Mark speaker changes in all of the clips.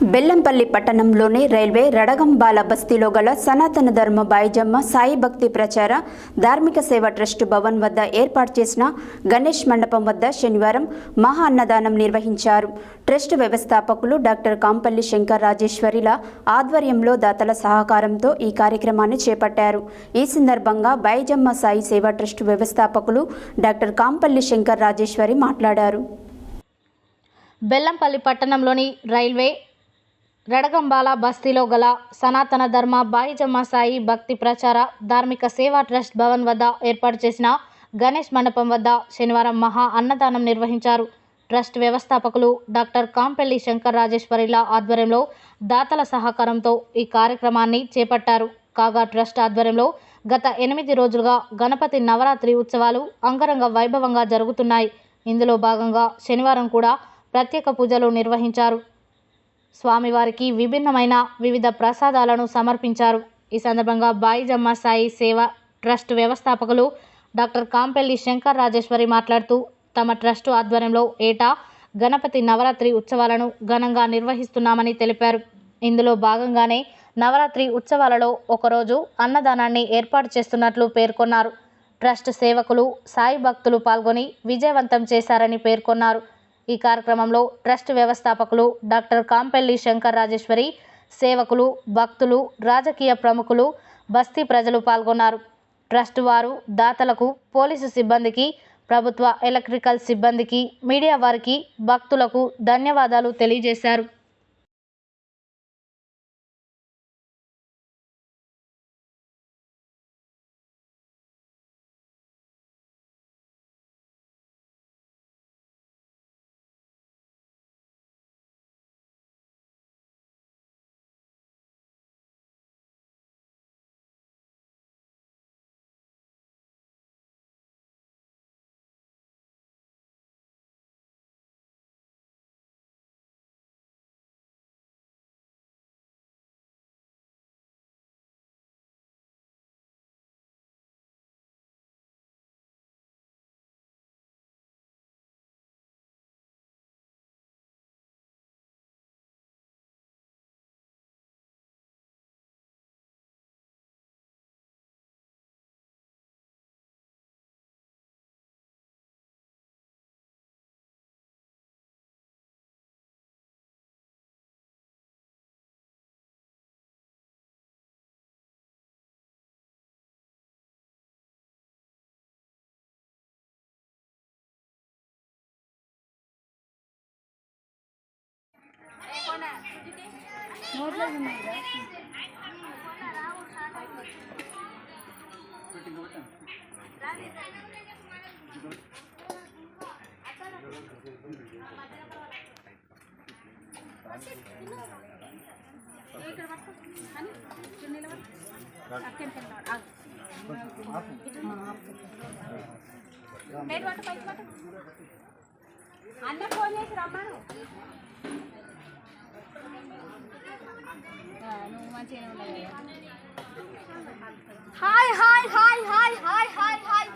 Speaker 1: బెల్లంపల్లి పట్టణంలోని రైల్వే రడగంబాల బస్తీలో గల సనాతన ధర్మ బాయిజమ్మ సాయి భక్తి ప్రచార ధార్మిక సేవ ట్రస్ట్ భవన్ వద్ద ఏర్పాటు చేసిన గణేష్ మండపం వద్ద శనివారం మహా అన్నదానం నిర్వహించారు. ట్రస్ట్ వ్యవస్థాపకులు డాక్టర్ కాంపల్లి శంకర్ రాజేశ్వరిల ఆధ్వర్యంలో దాతల సహకారంతో ఈ కార్యక్రమాన్ని చేపట్టారు. ఈ సందర్భంగా బాయిజమ్మ సాయి సేవా ట్రస్ట్ వ్యవస్థాపకులు డాక్టర్ కాంపల్లి శంకర్ రాజేశ్వరి మాట్లాడారు.
Speaker 2: బెల్లంపల్లి పట్టణంలోని రైల్వే రడగంబాల బస్తీలో గల సనాతన ధర్మ బాయిజమ్మ సాయి భక్తి ప్రచార ధార్మిక సేవా ట్రస్ట్ భవన్ వద్ద ఏర్పాటు చేసిన గణేష్ మండపం వద్ద శనివారం మహా అన్నదానం నిర్వహించారు. ట్రస్ట్ వ్యవస్థాపకులు డాక్టర్ కాంపెల్లి శంకర్ రాజేశ్వరిల ఆధ్వర్యంలో దాతల సహకారంతో ఈ కార్యక్రమాన్ని చేపట్టారు. కాగా ట్రస్ట్ ఆధ్వర్యంలో గత ఎనిమిది రోజులుగా గణపతి నవరాత్రి ఉత్సవాలు అంగరంగ వైభవంగా జరుగుతున్నాయి. ఇందులో భాగంగా శనివారం కూడా ప్రత్యేక పూజలు నిర్వహించారు. స్వామివారికి విభిన్నమైన వివిధ ప్రసాదాలను సమర్పించారు. ఈ సందర్భంగా బాయిజమ్మ సాయి సేవ ట్రస్ట్ వ్యవస్థాపకులు డాక్టర్ కాంపెల్లి శంకర్ రాజేశ్వరి మాట్లాడుతూ తమ ట్రస్టు ఆధ్వర్యంలో ఏటా గణపతి నవరాత్రి ఉత్సవాలను ఘనంగా నిర్వహిస్తున్నామని తెలిపారు. ఇందులో భాగంగానే నవరాత్రి ఉత్సవాలలో ఒకరోజు అన్నదానాన్ని ఏర్పాటు చేస్తున్నట్లు పేర్కొన్నారు. ట్రస్ట్ సేవకులు సాయి భక్తులు పాల్గొని విజయవంతం చేశారని పేర్కొన్నారు. ఈ కార్యక్రమంలో ట్రస్ట్ వ్యవస్థాపకులు డాక్టర్ కాంపెల్లి శంకర్ రాజేశ్వరి సేవకులు భక్తులు రాజకీయ ప్రముఖులు బస్తీ ప్రజలు పాల్గొన్నారు. ట్రస్ట్ వారు దాతలకు పోలీసు సిబ్బందికి ప్రభుత్వ ఎలక్ట్రికల్ సిబ్బందికి మీడియా వారికి భక్తులకు ధన్యవాదాలు తెలియజేశారు.
Speaker 3: అన్న ఫోన్ చేసి రమ్మను. hi hi hi hi hi hi hi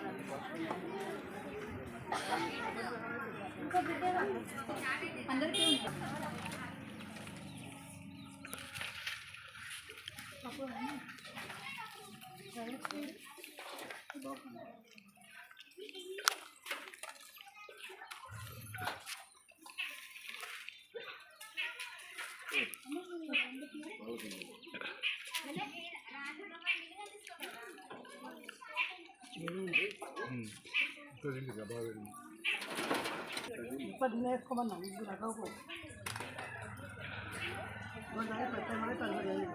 Speaker 3: అందరికీ
Speaker 4: ఇప్పటి నేర్చుకోమన్నా ఇది రకపు పెట్టమని కలవలేదు